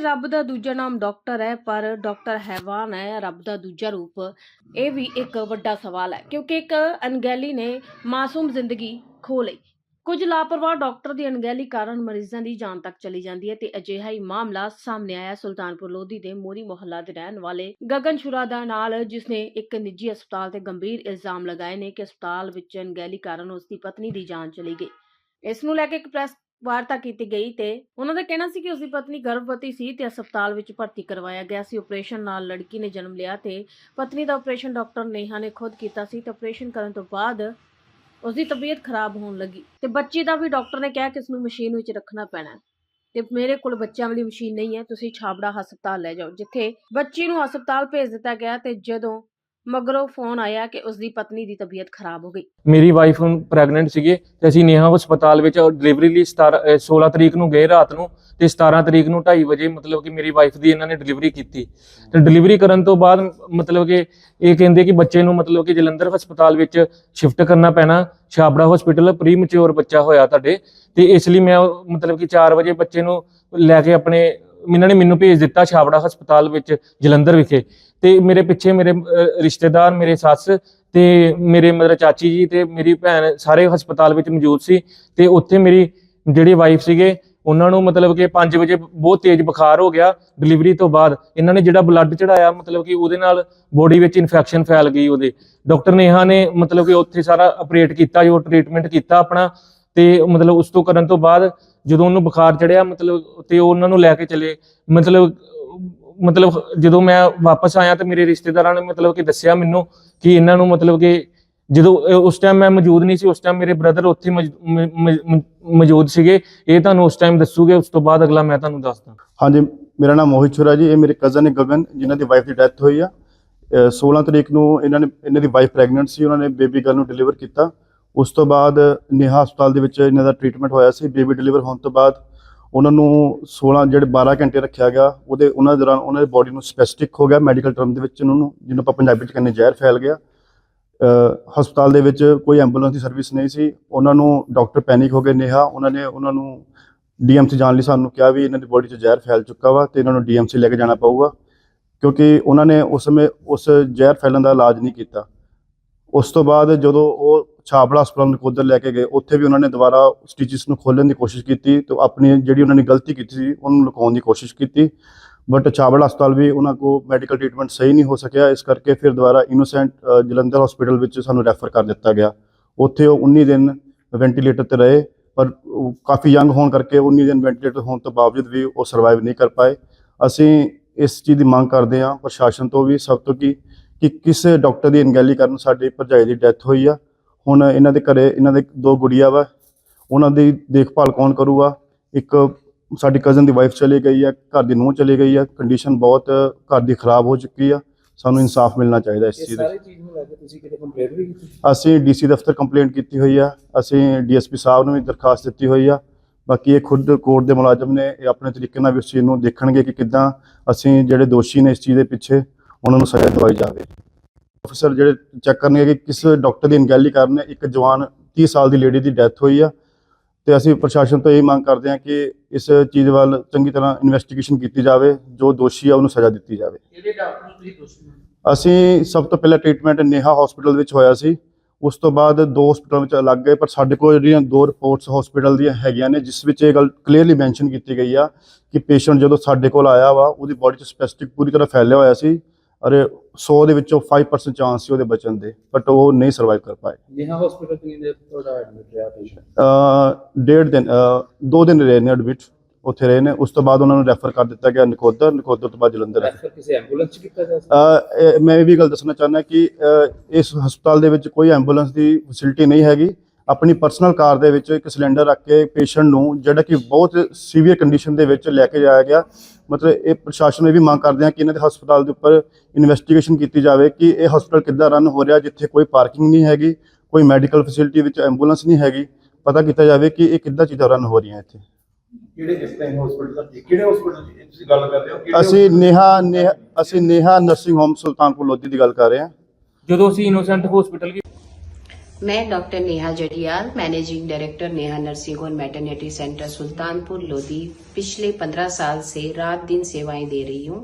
ਰੱਬ ਦਾ ਦੂਜਾ ਨਾਮ ਡਾਕਟਰ ਹੈ, ਪਰ ਡਾਕਟਰ ਹੈਵਾਨ ਹੈ, ਰੱਬ ਦਾ ਦੂਜਾ ਰੂਪ। ਇਹ ਵੀ ਇੱਕ ਵੱਡਾ ਸਵਾਲ ਹੈ, ਕਿਉਂਕਿ ਇੱਕ ਅਣਗਹਿਲੀ ਨੇ ਮਾਸੂਮ ਜ਼ਿੰਦਗੀ ਖੋ ਲਈ। ਕੁਝ ਲਾਪਰਵਾਹ ਡਾਕਟਰ ਦੀ ਅਣਗਹਿਲੀ ਕਾਰਨ ਮਰੀਜ਼ਾਂ ਦੀ ਜਾਨ ਤੱਕ ਚਲੀ ਜਾਂਦੀ ਹੈ ਤੇ ਅਜਿਹਾ ਹੀ ਮਾਮਲਾ ਸਾਹਮਣੇ ਆਇਆ ਸੁਲਤਾਨਪੁਰ ਲੋਧੀ ਦੇ ਮੋਰੀ ਮੁਹੱਲਾ ਦੇ ਰਹਿਣ ਵਾਲੇ ਗਗਨ ਸ਼ੁਰਾ ਦਾ ਨਾਲ ਜਿਸਨੇ ਇੱਕ ਨਿੱਜੀ ਹਸਪਤਾਲ ਤੇ ਗੰਭੀਰ ਇਲਜ਼ਾਮ ਲਗਾਏ ਨੇ ਕਿ ਹਸਪਤਾਲ ਵਿੱਚ ਅਣਗਹਿਲੀ ਕਾਰਨ ਉਸ ਦੀ ਪਤਨੀ ਦੀ ਜਾਨ ਚਲੀ ਗਈ। ਇਸ ਨੂੰ ਲੈ ਕੇ ਇੱਕ ਪ੍ਰੈਸ ਵਾਰਤਾ ਕੀਤੀ ਗਈ ਤੇ ਉਹਨਾਂ ਦਾ ਕਹਿਣਾ ਸੀ ਕਿ ਉਸ ਦੀ ਪਤਨੀ ਗਰਭਵਤੀ ਸੀ ਤੇ ਹਸਪਤਾਲ ਵਿੱਚ ਭਰਤੀ ਕਰਵਾਇਆ ਗਿਆ ਸੀ ਆਪਰੇਸ਼ਨ ਨਾਲ ਲੜਕੀ ਨੇ ਜਨਮ ਲਿਆ ਤੇ ਪਤਨੀ ਦਾ ਆਪਰੇਸ਼ਨ ਡਾਕਟਰ ਨੇਹਾ ਨੇ ਖੁਦ ਕੀਤਾ ਸੀ ਤੇ ਆਪਰੇਸ਼ਨ ਕਰਨ ਤੋਂ ਬਾਅਦ ਉਸ ਦੀ ਤਬੀਅਤ ਖਰਾਬ ਹੋਣ ਲੱਗੀ ਤੇ ਬੱਚੀ ਦਾ ਵੀ ਡਾਕਟਰ ਨੇ ਕਿਹਾ ਕਿ ਇਸ ਨੂੰ ਮਸ਼ੀਨ ਵਿੱਚ ਰੱਖਣਾ ਪੈਣਾ ਹੈ। ਤੇ ਮੇਰੇ ਕੋਲ ਬੱਚਿਆਂ ਵਾਲੀ ਮਸ਼ੀਨ ਨਹੀਂ ਹੈ, ਤੁਸੀਂ ਛਾਬੜਾ ਹਸਪਤਾਲ ਲੈ ਜਾਓ, ਜਿੱਥੇ ਬੱਚੀ ਨੂੰ ਹਸਪਤਾਲ ਭੇਜ ਦਿੱਤਾ ਗਿਆ ਤੇ ਜਦੋਂ ਮਗਰੋਂ ਫੋਨ ਆਇਆ ਕਿ ਉਸ ਦੀ ਪਤਨੀ ਦੀ ਤਬੀਅਤ ਖਰਾਬ ਹੋ ਗਈ। ਮੇਰੀ ਵਾਈਫ ਹੁਣ ਪ੍ਰੈਗਨੈਂਟ ਸੀਗੇ ਤੇ ਅਸੀਂ ਨੇਹਾ ਹਸਪਤਾਲ ਵਿੱਚ ਡਿਲੀਵਰੀ ਲਈ 17 ਅਹ 16 ਤਰੀਕ ਨੂੰ ਗਏ ਰਾਤ ਨੂੰ ਤੇ 17 ਤਰੀਕ ਨੂੰ 2:30 ਵਜੇ ਮਤਲਬ ਕਿ ਮੇਰੀ ਵਾਈਫ ਦੀ ਇਹਨਾਂ ਨੇ ਡਿਲੀਵਰੀ ਕੀਤੀ। ਤੇ ਡਿਲੀਵਰੀ ਕਰਨ ਤੋਂ ਬਾਅਦ ਮਤਲਬ ਕਿ ਇਹ ਕਹਿੰਦੇ ਕਿ ਬੱਚੇ ਨੂੰ ਮਤਲਬ ਕਿ ਜਲੰਧਰ ਹਸਪਤਾਲ ਵਿੱਚ ਸ਼ਿਫਟ ਕਰਨਾ ਪੈਣਾ, ਛਾਬੜਾ ਹਸਪੀਟਲ ਪ੍ਰੀ ਮੈਚੁਰ ਬੱਚਾ ਹੋਇਆ ਤੁਹਾਡੇ ਤੇ ਇਸ ਲਈ ਮੈਂ ਉਹ ਮਤਲਬ ਕਿ 4 ਵਜੇ ਬੱਚੇ ਨੂੰ ਲੈ ਕੇ ਆਪਣੇ ਇਹਨਾਂ ਨੇ ਮੈਨੂੰ ਭੇਜ ਦਿੱਤਾ ਛਾਬੜਾ ਹਸਪਤਾਲ ਵਿੱਚ, ਜਲੰਧਰ ਵਿਖੇ। ਤੇ ਮੇਰੇ ਪਿੱਛੇ ਮੇਰੇ ਰਿਸ਼ਤੇਦਾਰ, ਮੇਰੇ ਸੱਸ ਤੇ ਮੇਰੇ ਮਤਲਬ ਚਾਚੀ ਜੀ ਤੇ ਮੇਰੀ ਭੈਣ ਸਾਰੇ ਹਸਪਤਾਲ ਵਿੱਚ ਮੌਜੂਦ ਸੀ ਤੇ ਉੱਥੇ ਮੇਰੀ ਜਿਹੜੀ ਵਾਈਫ ਸੀਗੇ, ਉਹਨਾਂ ਨੂੰ ਮਤਲਬ ਕਿ 5 ਵਜੇ ਬਹੁਤ ਤੇਜ਼ ਬੁਖਾਰ ਹੋ ਗਿਆ ਡਿਲੀਵਰੀ ਤੋਂ ਬਾਅਦ। ਇਹਨਾਂ ਨੇ ਜਿਹੜਾ ਬਲੱਡ ਚੜਾਇਆ ਮਤਲਬ ਕਿ ਉਹਦੇ ਨਾਲ ਬੋਡੀ ਵਿੱਚ ਇਨਫੈਕਸ਼ਨ ਫੈਲ ਗਈ ਉਹਦੇ। ਡਾਕਟਰ ਨੇਹਾ ਨੇ ਮਤਲਬ ਕਿ ਉੱਥੇ ਸਾਰਾ ਆਪਰੇਟ ਕੀਤਾ, ਜੋ ਟ੍ਰੀਟਮੈਂਟ ਕੀਤਾ ਆਪਣਾ ਤੇ ਮਤਲਬ ਉਸ ਤੋਂ ਕਰਨ ਤੋਂ ਬਾਅਦ ਜਦੋਂ ਉਹਨੂੰ ਬੁਖਾਰ ਚੜਿਆ, ਮਤਲਬ ਤੇ ਉਹਨਾਂ ਨੂੰ ਲੈ ਕੇ ਚਲੇ। ਮਤਲਬ ਮਤਲਬ ਜਦੋਂ ਮੈਂ ਵਾਪਸ ਆਇਆ ਤੇ ਮੇਰੇ ਰਿਸ਼ਤੇਦਾਰਾਂ ਨੇ ਮਤਲਬ ਕਿ ਦੱਸਿਆ ਮੈਨੂੰ ਕਿ ਇਹਨਾਂ ਨੂੰ ਮਤਲਬ ਕਿ ਜਦੋਂ ਉਸ ਟਾਈਮ ਮੈਂ ਮੌਜੂਦ ਨਹੀਂ ਸੀ, ਉਸ ਟਾਈਮ ਮੇਰੇ ਬ੍ਰਦਰ ਉੱਥੇ ਮੌਜੂਦ ਸੀਗੇ। ਇਹ ਤੁਹਾਨੂੰ ਉਸ ਟਾਈਮ ਦੱਸੂਗੇ, ਉਸ ਤੋਂ ਬਾਅਦ ਅਗਲਾ ਮੈਂ ਤੁਹਾਨੂੰ ਦੱਸਦਾ। ਹਾਂਜੀ, ਮੇਰਾ ਨਾਮ ਮੋਹਿਤ ਛੁਰਾ ਜੀ, ਇਹ ਮੇਰੇ ਕਜ਼ਨ ਹੈ ਗਗਨ, ਜਿਨ੍ਹਾਂ ਦੀ ਵਾਈਫ ਦੀ ਡੈਥ ਹੋਈ ਆ। ਅਹ 16 ਤਰੀਕ ਨੂੰ ਇਹਨਾਂ ਨੇ, ਇਹਨਾਂ ਦੀ ਵਾਈਫ ਪ੍ਰੈਗਨੈਂਟ ਸੀ, ਉਹਨਾਂ ਨੇ ਬੇਬੀ ਗਰਲ ਨੂੰ ਡਿਲੀਵਰ ਕੀਤਾ। ਉਸ ਤੋਂ ਬਾਅਦ ਨੇਹਾ ਹਸਪਤਾਲ ਦੇ ਵਿੱਚ ਇਹਨਾਂ ਦਾ ਟ੍ਰੀਟਮੈਂਟ ਹੋਇਆ ਸੀ ਬੇਬੀ ਡਿਲੀਵਰ ਹੋਣ ਤੋਂ ਬਾਅਦ ਉਹਨਾਂ ਨੂੰ 16 ਜਿਹੜੇ 12 ਘੰਟੇ ਰੱਖਿਆ ਗਿਆ, ਉਹਦੇ ਉਹਨਾਂ ਦੌਰਾਨ ਉਹਨਾਂ ਦੀ ਬੋਡੀ ਨੂੰ ਸਪੈਸਟਿਕ ਹੋ ਗਿਆ ਮੈਡੀਕਲ ਟਰਮ ਦੇ ਵਿੱਚ ਉਹਨਾਂ ਨੂੰ ਜਿਹਨੂੰ ਆਪਾਂ ਪੰਜਾਬੀ ਚ ਕਹਿੰਦੇ ਜ਼ਹਿਰ ਫੈਲ ਗਿਆ। ਹਸਪਤਾਲ ਦੇ ਵਿੱਚ ਕੋਈ ਐਂਬੂਲੈਂਸ ਦੀ ਸਰਵਿਸ ਨਹੀਂ ਸੀ, ਉਹਨਾਂ ਨੂੰ ਡਾਕਟਰ ਪੈਨਿਕ ਹੋ ਗਏ ਨੇਹਾ, ਉਹਨਾਂ ਨੇ ਉਹਨਾਂ ਨੂੰ ਡੀਐਮਸੀ ਜਾਣ ਲਈ ਸਾਨੂੰ ਕਿਹਾ ਵੀ ਇਹਨਾਂ ਦੀ ਬੋਡੀ 'ਚ ਜ਼ਹਿਰ ਫੈਲ ਚੁੱਕਾ ਵਾ ਤੇ ਇਹਨਾਂ ਨੂੰ ਡੀਐਮਸੀ ਲੈ ਕੇ ਜਾਣਾ ਪਊਗਾ, ਕਿਉਂਕਿ ਉਹਨਾਂ ਨੇ ਉਸ ਸਮੇਂ ਉਸ ਜ਼ਹਿਰ ਫੈਲਣ ਦਾ ਇਲਾਜ ਨਹੀਂ ਕੀਤਾ। ਉਸ ਤੋਂ ਬਾਅਦ ਜਦੋਂ ਉਹ ਛਾਬੜਾ ਹਸਪਤਾਲ ਨਕੋਦਰ ਲੈ ਕੇ ਗਏ, ਉੱਥੇ ਵੀ ਉਹਨਾਂ ਨੇ ਦੁਬਾਰਾ ਸਟਿਚਸ ਨੂੰ ਖੋਲਣ ਦੀ ਕੋਸ਼ਿਸ਼ ਕੀਤੀ ਤੇ ਆਪਣੀ ਜਿਹੜੀ ਉਹਨਾਂ ਨੇ ਗਲਤੀ ਕੀਤੀ ਸੀ, ਉਹਨੂੰ ਲੁਕਾਉਣ ਦੀ ਕੋਸ਼ਿਸ਼ ਕੀਤੀ। ਬਟ ਛਾਬੜਾ ਹਸਪਤਾਲ ਵੀ ਉਹਨਾਂ ਕੋ ਮੈਡੀਕਲ ਟ੍ਰੀਟਮੈਂਟ ਸਹੀ ਨਹੀਂ ਹੋ ਸਕਿਆ, ਇਸ ਕਰਕੇ ਫਿਰ ਦੁਬਾਰਾ ਇਨੋਸੈਂਟ ਜਲੰਧਰ ਹਸਪੀਟਲ ਵਿੱਚ ਸਾਨੂੰ ਰੈਫਰ ਕਰ ਦਿੱਤਾ ਗਿਆ। ਉੱਥੇ ਉਹ 19 ਦਿਨ ਵੈਂਟੀਲੇਟਰ ਤੇ ਰਹੇ, ਪਰ ਕਾਫੀ ਯੰਗ ਹੋਣ ਕਰਕੇ 19 ਦਿਨ ਵੈਂਟੀਲੇਟਰ ਹੋਣ ਤੋਂ ਬਾਵਜੂਦ ਵੀ ਉਹ ਸਰਵਾਈਵ ਨਹੀਂ ਕਰ ਪਾਏ। ਅਸੀਂ ਇਸ ਚੀਜ਼ ਦੀ ਮੰਗ ਕਰਦੇ ਹਾਂ ਪ੍ਰਸ਼ਾਸਨ ਤੋਂ ਵੀ ਸਭ ਤੋਂ ਕਿ ਕਿ ਕਿਸ ਡਾਕਟਰ ਦੀ ਅਣਗਹਿਲੀ ਕਾਰਨ ਸਾਡੀ ਭਰਜਾਈ ਦੀ ਡੈਥ ਹੋਈ ਆ। ਹੁਣ ਇਹਨਾਂ ਦੇ ਘਰੇ ਇਹਨਾਂ ਦੇ ਦੋ ਗੁੜੀਆ ਵਾ। ਉਹਨਾਂ ਦੀ ਦੇਖਭਾਲ ਕੌਣ ਕਰੂਗਾ? ਇੱਕ ਸਾਡੀ ਕਜ਼ਨ ਦੀ ਵਾਈਫ ਚਲੀ ਗਈ ਆ ਘਰ ਦੀ ਨੂੰਹ ਚਲੀ ਗਈ ਆ। ਕੰਡੀਸ਼ਨ ਬਹੁਤ ਘਰ ਦੀ ਖਰਾਬ ਹੋ ਚੁੱਕੀ ਆ। ਸਾਨੂੰ ਇਨਸਾਫ ਮਿਲਣਾ ਚਾਹੀਦਾ ਇਸ ਚੀਜ਼ ਦਾ ਸਾਰੀ ਚੀਜ਼ ਨੂੰ ਲੈ ਕੇ ਤੁਸੀਂ ਕਿਤੇ ਕੰਪਲੇਂਟ ਵੀ ਕੀਤੀ? ਅਸੀਂ ਡੀਸੀ ਦਫ਼ਤਰ ਕੰਪਲੇਂਟ ਕੀਤੀ ਹੋਈ ਆ। ਅਸੀਂ ਡੀਐਸਪੀ ਸਾਹਿਬ ਨੂੰ ਵੀ ਦਰਖਾਸਤ ਦਿੱਤੀ ਹੋਈ ਆ। ਬਾਕੀ ਇਹ ਖੁਦ ਕੋਰਟ ਦੇ ਮੁਲਾਜ਼ਮ ਨੇ ਇਹ ਆਪਣੇ ਤਰੀਕੇ ਨਾਲ ਵੀ ਉਸ ਚੀਜ਼ ਨੂੰ ਦੇਖਣਗੇ ਕਿ ਕਿੱਦਾਂ ਅਸੀਂ ਜਿਹੜੇ ਦੋਸ਼ੀ ਨੇ ਇਸ ਚੀਜ਼ ਦੇ ਪਿੱਛੇ ਉਹਨਾਂ ਨੂੰ ਸਜ਼ਾ ਦਿਵਾਈ ਜਾਵੇ। ਅਫਸਰ ਜਿਹੜੇ ਚੈੱਕ ਕਰਨਗੇ ਕਿ ਕਿਸ ਡਾਕਟਰ ਦੀ ਅਣਗਹਿਲੀ ਕਾਰਨ ਇੱਕ ਜਵਾਨ 30 ਸਾਲ ਦੀ ਲੇਡੀ ਦੀ ਡੈਥ ਹੋਈ ਆ। ਤੇ ਅਸੀਂ ਪ੍ਰਸ਼ਾਸਨ ਤੋਂ ਇਹ ਮੰਗ ਕਰਦੇ ਹਾਂ ਕਿ ਇਸ ਚੀਜ਼ ਵੱਲ ਚੰਗੀ ਤਰ੍ਹਾਂ ਇਨਵੈਸਟੀਗੇਸ਼ਨ ਕੀਤੀ ਜਾਵੇ ਜੋ ਦੋਸ਼ੀ ਆ ਉਹਨੂੰ ਸਜ਼ਾ ਦਿੱਤੀ ਜਾਵੇ। ਕਿਹੜੇ ਡਾਕਟਰ ਨੂੰ ਤੁਸੀਂ ਦੋਸ਼ੀ ਅਸੀਂ ਸਭ ਤੋਂ ਪਹਿਲਾਂ ਟ੍ਰੀਟਮੈਂਟ ਨੇਹਾ ਹਸਪੀਟਲ ਵਿੱਚ ਹੋਇਆ ਸੀ। ਉਸ ਤੋਂ ਬਾਅਦ ਦੋ ਹਸਪੀਟਲ ਵਿੱਚ ਅਲੱਗ ਗਏ ਪਰ ਸਾਡੇ ਕੋਲ ਜਿਹੜੀਆਂ ਦੋ ਰਿਪੋਰਟਸ ਹਸਪੀਟਲ ਦੀਆਂ ਹੈਗੀਆਂ ਨੇ ਜਿਸ ਵਿੱਚ ਇਹ ਗੱਲ ਕਲੀਅਰਲੀ ਮੈਂਸ਼ਨ ਕੀਤੀ ਗਈ ਆ ਕਿ ਪੇਸ਼ੈਂਟ ਜਦੋਂ ਸਾਡੇ ਕੋਲ ਆਇਆ ਵਾ ਉਹਦੀ ਬਾਡੀ 'ਚ ਸਪੈਸਟਿਕ ਪੂਰੀ ਤਰ੍ਹਾਂ ਫੈਲਿਆ ਹੋਇਆ ਸੀ। ਅਰੇ 100 ਦੇ ਵਿੱਚੋਂ 5% ਚਾਂਸ ਸੀ ਉਹਦੇ ਬਚਣ ਦੇ ਬਟ ਉਹ ਨਹੀਂ ਸਰਵਾਈਵ ਕਰ ਪਾਏ। ਜਿਹਾ ਹਸਪੀਟਲ ਕਿੰਨੇ ਦੇ ਤੁਹਾਡਾ ਐਡਮਿਟ ਰਿਹਾ ਪੇਸ਼ੈਂਟ ਅ ਡੇਢ ਦਿਨ ਅ, ਦੋ ਦਿਨ ਰਹੇ ਨੇ ਐਡਮਿਟ ਉੱਥੇ ਰਹੇ ਨੇ। ਉਸ ਤੋਂ ਬਾਅਦ ਉਹਨਾਂ ਨੂੰ ਰੈਫਰ ਕਰ ਦਿੱਤਾ ਗਿਆ ਨਕੋਦਰ ਨਕੋਦਰ ਤੋਂ ਬਾਅਦ ਜਲੰਧਰ ਰੈਫਰ ਕਿਸੇ ਐਂਬੂਲੈਂਸ ਚ ਕੀਤਾ ਜਾ ਇਹ- ਮੈਂ ਇਹ ਵੀ ਗੱਲ ਦੱਸਣਾ ਚਾਹੁੰਦਾ ਕਿ ਅ, ਇਸ ਹਸਪਤਾਲ ਦੇ ਵਿੱਚ ਕੋਈ ਐਂਬੂਲੈਂਸ ਦੀ ਫੈਸਿਲਿਟੀ ਨਹੀਂ ਹੈਗੀ। ਆਪਣੀ ਪਰਸਨਲ ਕਾਰ ਦੇ ਵਿੱਚ ਇੱਕ ਸਿਲੰਡਰ ਰੱਖ ਕੇ ਪੇਸ਼ੈਂਟ ਨੂੰ ਜਿਹੜਾ ਕਿ ਬਹੁਤ ਸੀਵੀਅਰ ਕੰਡੀਸ਼ਨ ਦੇ ਵਿੱਚ ਲੈ ਕੇ ਜਾਇਆ ਗਿਆ। ਮਤਲਬ ਇਹ ਪ੍ਰਸ਼ਾਸਨ ਨੂੰ ਇਹ ਵੀ ਮੰਗ ਕਰਦੇ ਹਾਂ ਕਿ ਇਹਨਾਂ ਦੇ ਹਸਪਤਾਲ ਦੇ ਉੱਪਰ ਇਨਵੈਸਟੀਗੇਸ਼ਨ ਕੀਤੀ ਜਾਵੇ ਕਿ ਇਹ ਹਸਪਤਾਲ ਕਿੱਦਾਂ ਰਨ ਹੋ ਰਿਹਾ ਜਿੱਥੇ ਕੋਈ ਪਾਰਕਿੰਗ ਨਹੀਂ ਹੈਗੀ ਕੋਈ ਮੈਡੀਕਲ ਫੈਸਿਲਿਟੀ ਵਿੱਚ ਐਂਬੂਲੈਂਸ ਨਹੀਂ ਹੈਗੀ। ਪਤਾ ਕੀਤਾ ਜਾਵੇ ਕਿ ਇਹ ਕਿੱਦਾਂ ਚੀਜ਼ਾਂ ਰਨ ਹੋ ਰਹੀਆਂ ਇੱਥੇ। ਕਿਹੜੇ ਕਿਸ ਟਾਈਮ ਹਸਪੀਟਲ ਦਾ ਕਿਹੜੇ ਹਸਪੀਟਲ ਦੀ ਤੁਸੀਂ ਗੱਲ ਕਰ ਰਹੇ ਹੋ? ਅਸੀਂ ਨੇਹਾ ਨੇਹਾ ਅਸੀਂ ਨੇਹਾ ਨਰਸਿੰਗ ਹੋਮ ਸੁਲਤਾਨਪੁਰ ਲੋਧੀ ਦੀ ਗੱਲ ਕਰ ਰਹੇ ਹਾਂ। ਜਦੋਂ ਅਸੀਂ ਇਨੋਸੈਂਟ ਹਸਪੀਟਲ मैं doctor Neha Jadiyal, managing director Neha nursing home maternity centre Sultanpur, Lodhi. पिछले पंद्रह साल से रात दिन सेवाएँ दे रही हूँ।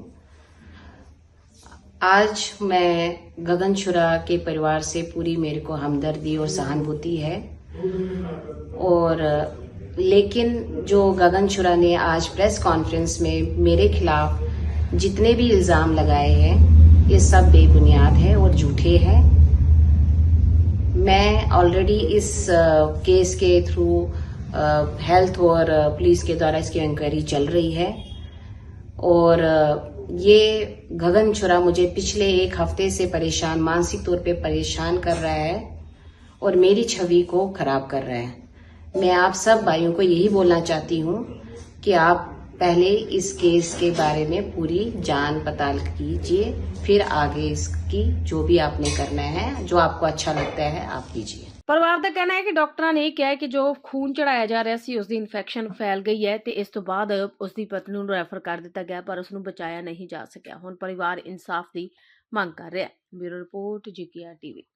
आज मैं गगन छुरा के परिवार से पूरी मेरे को हमदर्दी और सहानुभूति है। और, लेकिन जो गगन छुरा ने आज प्रेस कॉन्फ्रेंस में मेरे खिलाफ जितने भी इल्ज़ाम लगाए हैं, ये सब बेबुनियाद है और झूठे हैं। मैं ऑलरेडी इस केस के थ्रू हेल्थ और पुलिस के द्वारा इसकी इंक्वायरी चल रही है। और ये गगन छुरा मुझे पिछले एक हफ़्ते से परेशान, मानसिक तौर पे परेशान कर रहा है और मेरी छवि को खराब कर रहा है। मैं आप सब भाइयों को यही बोलना चाहती हूँ कि आप पहले इस केस के बारे में पूरी जान पताल कीजिए फिर आगे इसकी जो भी आपने करना है जो आपको अच्छा लगता है आप कीजिए ਪਰਿਵਾਰ ਦਾ ਕਹਿਣਾ ਹੈ ਕਿ ਡਾਕਟਰਾਂ ਨੇ ਇਹ ਕਿਹਾ ਹੈ ਕਿ ਜੋ ਖੂਨ ਚੜਾਇਆ ਜਾ ਰਿਹਾ ਸੀ ਉਸ ਦੀ ਇਨਫੈਕਸ਼ਨ ਫੈਲ ਗਈ ਹੈ ਤੇ ਇਸ ਤੋਂ ਬਾਅਦ ਉਸ ਦੀ ਪਤਨੀ ਨੂੰ ਰੈਫਰ ਕਰ ਦਿੱਤਾ ਗਿਆ ਪਰ ਉਸ ਨੂੰ ਬਚਾਇਆ ਨਹੀਂ ਜਾ ਸਕਿਆ ਹੁਣ ਪਰਿਵਾਰ ਇਨਸਾਫ ਦੀ ਮੰਗ ਕਰ ਰਿਹਾ ਹੈ ਬਿਊਰੋ ਰਿਪੋਰਟ ਜੀਕੇਆਰ ਟੀਵੀ